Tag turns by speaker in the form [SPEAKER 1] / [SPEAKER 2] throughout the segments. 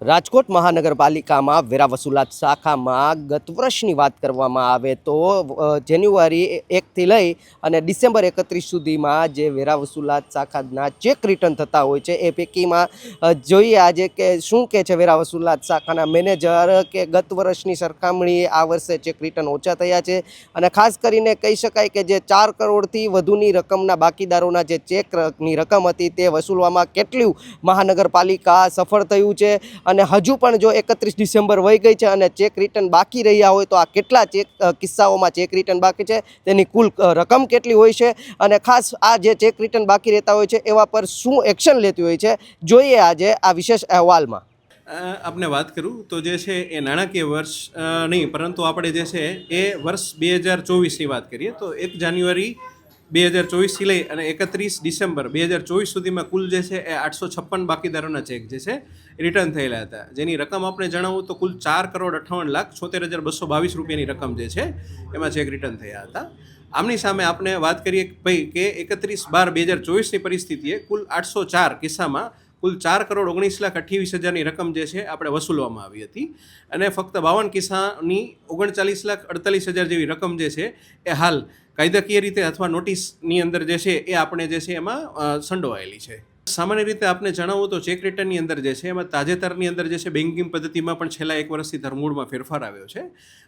[SPEAKER 1] રાજકોટ મહાનગરપાલિકામાં વેરા વસૂલાત શાખામાં ગત વર્ષની વાત કરવામાં આવે તો જાન્યુઆરી એકથી લઈ અને ડિસેમ્બર એકત્રીસ સુધીમાં જે વેરા વસૂલાત શાખાના ચેક રિટર્ન થતા હોય છે, એ પૈકીમાં જોઈએ આજે કે શું કે છે વેરા વસૂલાત શાખાના મેનેજર કે ગત વર્ષની સરખામણીએ આ વર્ષે ચેક રિટર્ન ઓછા થયા છે અને ખાસ કરીને કહી શકાય કે જે ચાર કરોડથી વધુની રકમના બાકીદારોના જે ચેકની રકમ હતી તે વસૂલવામાં કેટલું મહાનગરપાલિકા સફળ થયું છે? અને હજુ પણ જો એકત્રીસ ડિસેમ્બર વહી ગઈ છે અને ચેક રિટર્ન બાકી રહ્યા હોય તો આ કેટલા ચેક કિસ્સાઓમાં ચેક રિટર્ન બાકી છે, તેની કુલ રકમ કેટલી હોય છે અને ખાસ આ જે ચેક રિટર્ન બાકી રહેતા હોય છે એવા પર શું એક્શન લેતી હોય છે, જોઈએ આજે આ વિશેષ અહેવાલમાં.
[SPEAKER 2] આપણે વાત કરું તો જે છે એ નાણાકીય વર્ષ નહીં, પરંતુ આપણે જે છે એ વર્ષ બે હજાર ચોવીસની વાત કરીએ તો એક જાન્યુઆરી બે હજાર ચોવીસથી લઈ અને એકત્રીસ ડિસેમ્બર બે હજાર ચોવીસ સુધીમાં કુલ જે છે એ આઠસો છપ્પન બાકીદારોના ચેક જે છે રિટર્ન થયેલા હતા. જેની રકમ આપણે જણાવું તો કુલ ચાર કરોડ અઠ્ઠાવન લાખ છોતેર હજાર બસો બાવીસ રૂપિયાની રકમ જે છે એમાં ચેક રિટર્ન થયા હતા. આમની સામે આપણે વાત કરીએ ભાઈ કે એકત્રીસ બાર બે હજાર ચોવીસની પરિસ્થિતિએ કુલ આઠસો ચાર કિસ્સામાં કુલ ચાર કરોડ ઓગણીસ લાખ અઠ્યાવીસ હજારની રકમ જે છે આપણે વસૂલવામાં આવી હતી. અને ફક્ત બાવન કિસ્સાની ઓગણચાલીસ લાખ અડતાલીસ હજાર જેવી રકમ જે છે એ હાલ કાયદાકીય રીતે અથવા નોટિસની અંદર જે છે એ આપણે જે છે એમાં સંડોવાયેલી છે. સામાન્ય રીતે આપને જણાવું તો ચેક રિટર્નની અંદર જે છે, એમાં તાજેતરની અંદર જે છે બેન્કિંગ પદ્ધતિમાં પણ છેલ્લા એક વર્ષથી ધરમૂળમાં ફેરફાર આવ્યો છે.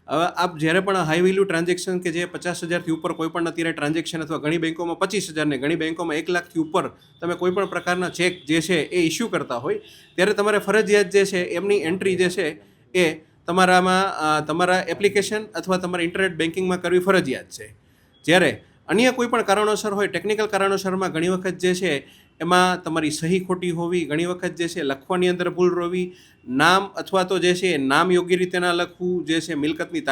[SPEAKER 2] હવે આપ જ્યારે પણ હાઈ વેલ્યુ ટ્રાન્ઝેક્શન કે જે પચાસ હજારથી ઉપર કોઈ પણ અત્યારે ટ્રાન્ઝેક્શન અથવા ઘણી બેંકોમાં પચીસ હજારને, ઘણી બેંકોમાં એક લાખથી ઉપર તમે કોઈ પણ પ્રકારના ચેક જે છે, એ ઇસ્યુ કરતા હોય, ત્યારે તમારે ફરજિયાત જે છે, એમની એન્ટ્રી જે છે, એ તમારામાં તમારા એપ્લિકેશન અથવા તમારા ઇન્ટરનેટ બેન્કિંગમાં કરવી ફરજિયાત છે. જ્યારે અન્ય કોઈ પણ કારણોસર હોય ટેકનિકલ કારણોસરમાં ઘણી વખત જે છે એમાં તમારી સહી ખોટી હોવી, ઘણી વખત જે છે લખવાની અંદર ભૂલ હોવી નામ અથવા તો જે છે નામ યોગ્ય રીતે ના લખવું, જે છે મિલકતની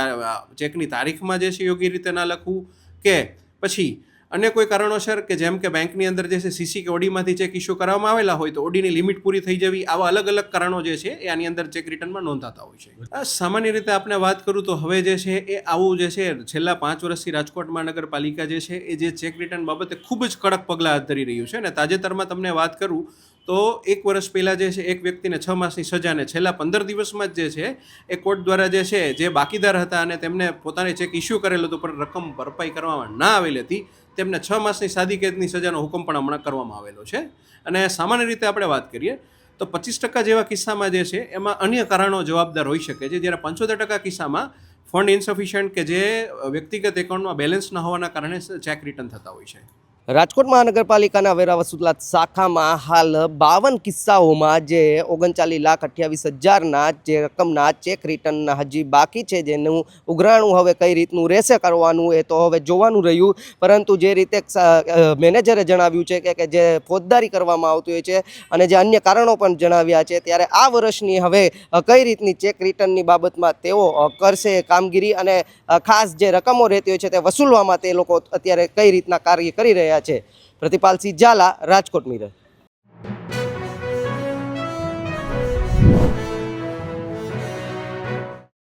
[SPEAKER 2] ચેકની તારીખમાં જે છે યોગ્ય રીતે ના લખવું કે પછી અન્ય કોઈ કારણોસર કે જેમ કે બેંકની અંદર જે છે સીસી કે ઓડીમાંથી ચેક ઇસ્યુ કરવામાં આવેલા હોય તો ઓડીની લિમિટ પૂરી થઈ જવી, આવા અલગ અલગ કારણો જે છે એ આની અંદર ચેક રિટર્નમાં નોંધાતા હોય છે. સામાન્ય રીતે આપણે વાત કરું તો હવે જે છે એ આવું જે છે છેલ્લા પાંચ વર્ષથી રાજકોટ મહાનગરપાલિકા જે છે એ જે ચેક રિટર્ન બાબતે ખૂબ જ કડક પગલાં હાથ ધરી રહ્યું છે અને તાજેતરમાં તમને વાત કરું તો એક વર્ષ પહેલાં જે છે, એક વ્યક્તિને છ માસની સજાને છેલ્લા પંદર દિવસમાં જ જે છે, એ કોર્ટ દ્વારા જે છે, જે બાકીદાર હતા અને તેમને પોતાને ચેક ઇસ્યુ કરેલો હતો, પણ રકમ ભરપાઈ કરવામાં ના આવેલી હતી, તેમને છ માસની સાદી કેદની સજાનો હુકમ પણ હમણાં કરવામાં આવેલો છે. અને સામાન્ય રીતે આપણે વાત કરીએ, તો પચીસ ટકા જેવા કિસ્સામાં જે છે, એમાં અન્ય કારણો જવાબદાર હોઈ શકે છે. જ્યારે પંચોતેર ટકા કિસ્સામાં ફંડ ઇન્સફિશિયન્ટ કે જે વ્યક્તિગત એકાઉન્ટમાં બેલેન્સ ન હોવાના કારણે ચેક રિટર્ન થતા હોય છે.
[SPEAKER 1] રાજકોટ મહાનગરપાલિકાના વેરા વસૂલાત શાખામાં હાલ બાવન કિસ્સાઓમાં જે ઓગણચાલીસ લાખ અઠ્યાવીસ હજારના જે રકમના ચેક રિટર્નના હજી બાકી છે, જેનું ઉઘરાણું હવે કઈ રીતનું રહેશે કરવાનું એ તો હવે જોવાનું રહ્યું. પરંતુ જે રીતે મેનેજરે જણાવ્યું છે કે જે ફોજદારી કરવામાં આવતી હોય છે અને જે અન્ય કારણો પણ જણાવ્યા છે, ત્યારે આ વર્ષની હવે કઈ રીતની ચેક રિટર્નની બાબતમાં તેઓ કરશે કામગીરી અને ખાસ જે રકમો રહેતી હોય છે તે વસૂલવામાં તે લોકો અત્યારે કઈ રીતના કાર્ય કરી રહ્યા છે. પ્રતિપાલસિંહ ઝાલા રાજકોટ મિરર.